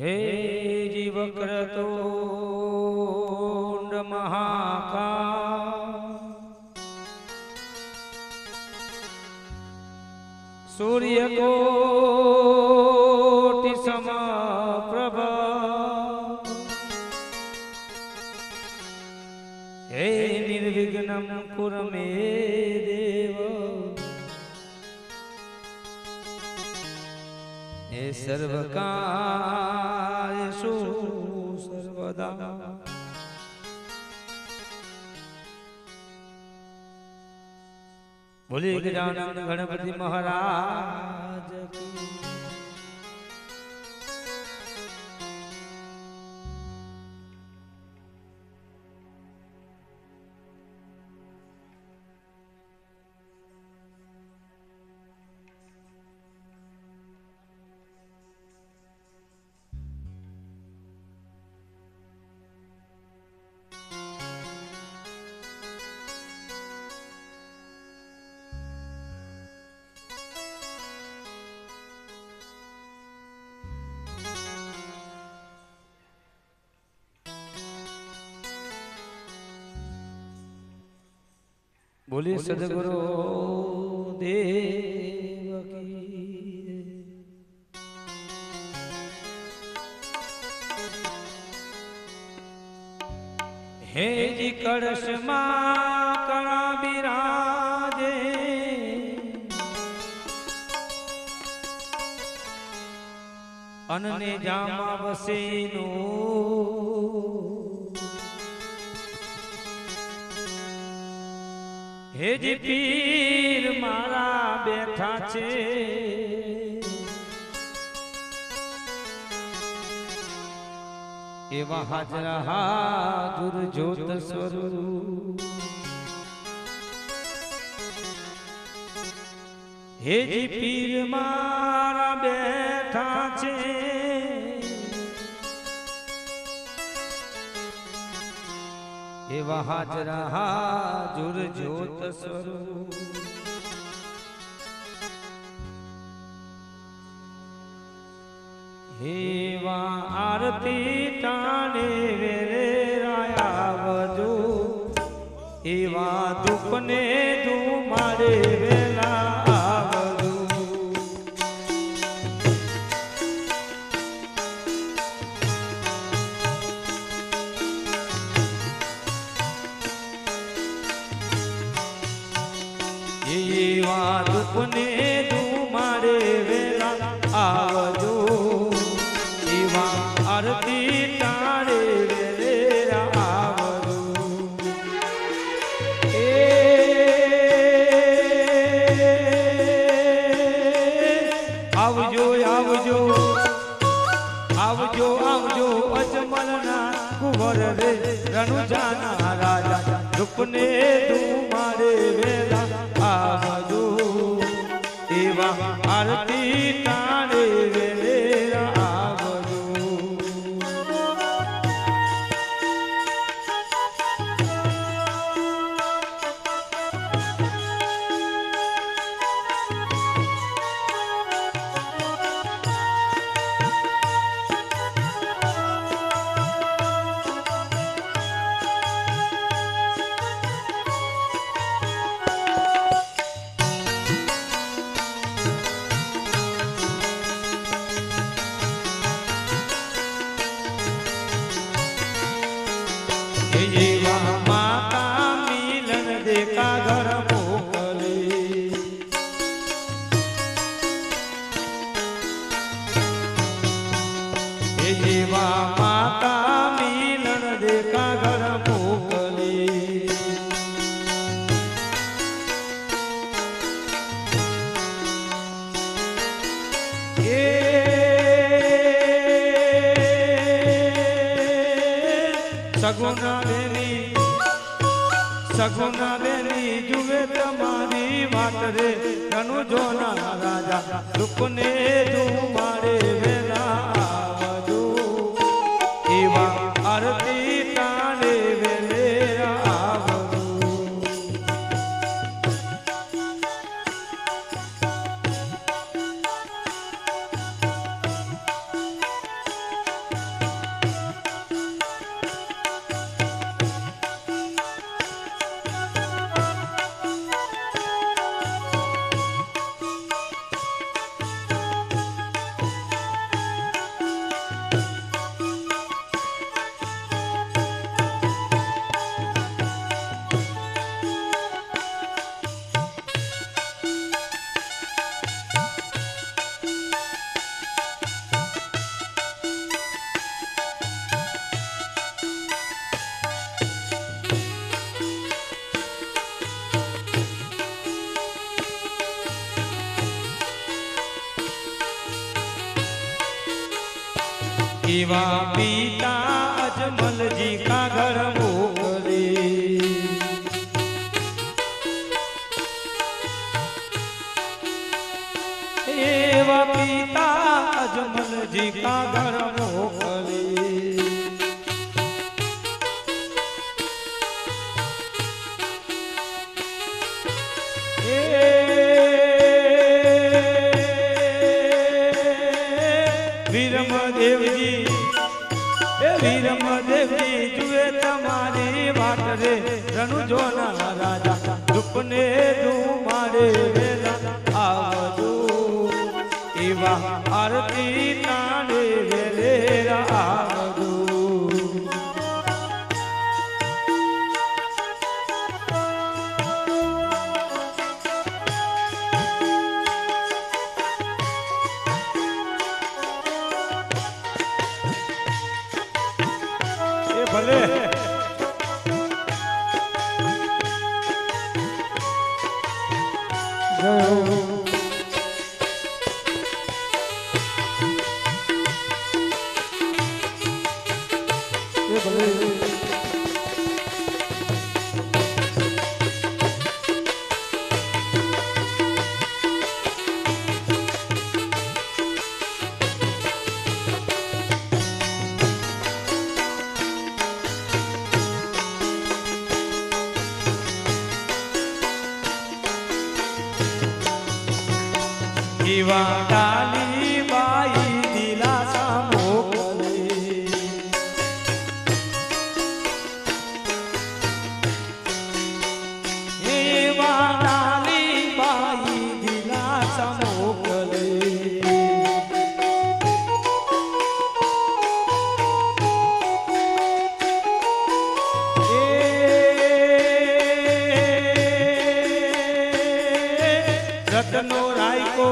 હે જીવક્રતો મહાકા સૂર્ય કોટિ સમપ્રભા. હે નિર્વિઘ્નમ કુરુ મે દેવ. હે સર્વકાર્યસુ સર્વદા. બોલી ગજાનંદ ગણપતિ મહારાજ. બોલી સદગુરુ દેવ હે જી કળશમાં કણા બિરાજે અનને જામા વસેનું હેજી પીર મારા બેઠા છે. એવા હાજરા હાજુર જોત સ્વરૂપ. હેજ પીર મારા બેઠા એવા હાજરા હાજુર જ્યોત સ્વરૂપ. હેવા આરતી ટાણે વેરે વધુ એવા દુઃખને એવા દુઃખને તું મારે વેલા આવજો. એવા આરતી ટાળે વેલેરા આવજો. એ આવજો આવજો. આવજો આવજો, અજમલના કુંવર રાજા, રૂપને તું મારે વેલા આવજો. એવા આરતી તારે સગુના બેની સગુના બેની જુએ તમારી વાત રે. રનુ જોના રાજા રૂપને તું મારે વેલા પિતા અજમલજી કાગળ મોકલી. એવા પિતા અજમલજી કાગળ મોકલી વીરમ દેવજી એ વીરમ દેવી જુએ તમારી વાટ રે. રણુજો ના રાજા રૂપને મારે વેલા. આવજો એવા આરતી એ ભલે રતનો રાયકો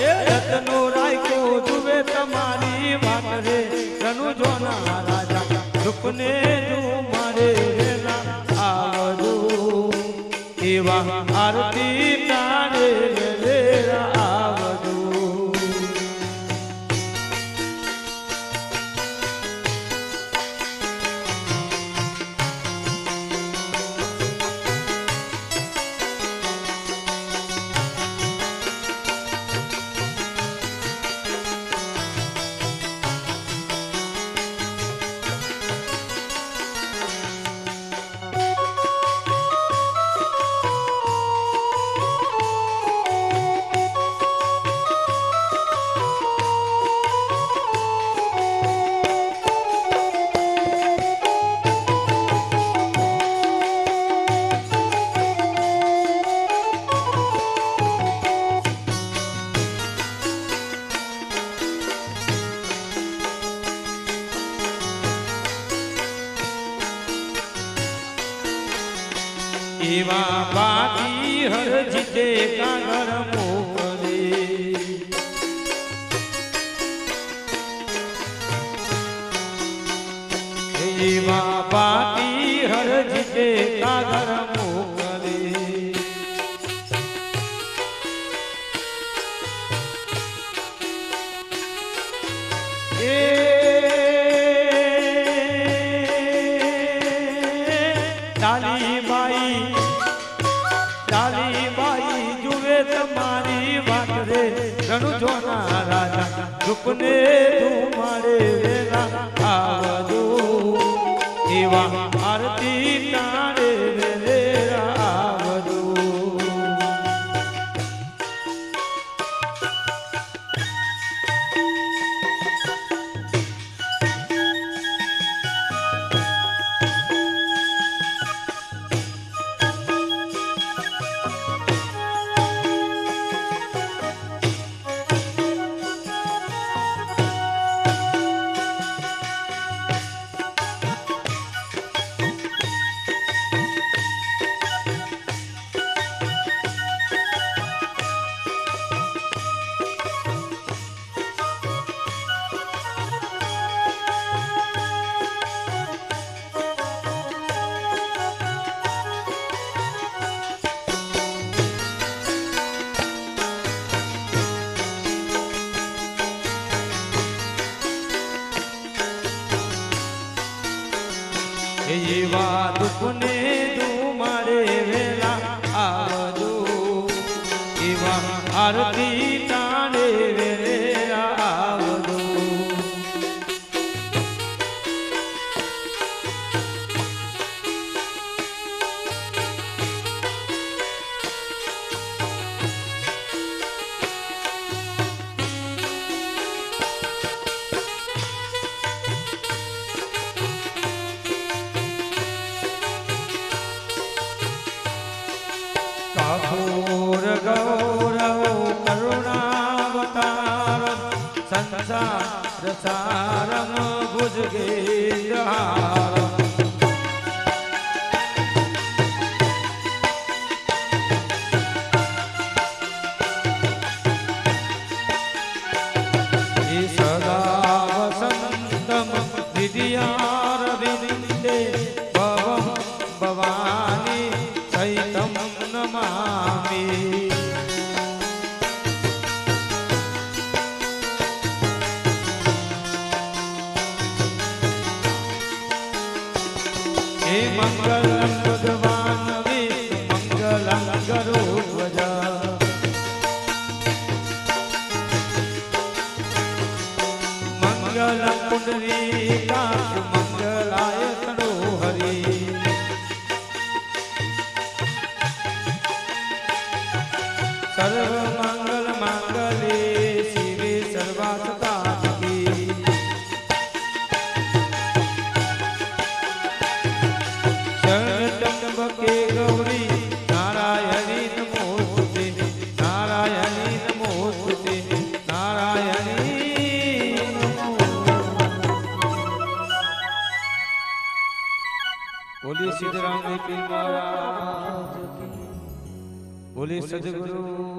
એ રતનો રાયકો જુએ તમારી વાત રે. રનુ જોના રાજા રૂપને મારે આવજો. એવા આરતી તારે જીતે કાગળ મોકલે. એવા બાકી હર જીતે કાગળ મોકલે. ડાલીબાઈ ડાલીબાઈ જુએ તમારી વાત રે. રણુ જોના રાજા રૂપને તું મારે વેલા આવજો એવા સંસાર સારમ ભુજગેહાર બોલીએ સદગુરુ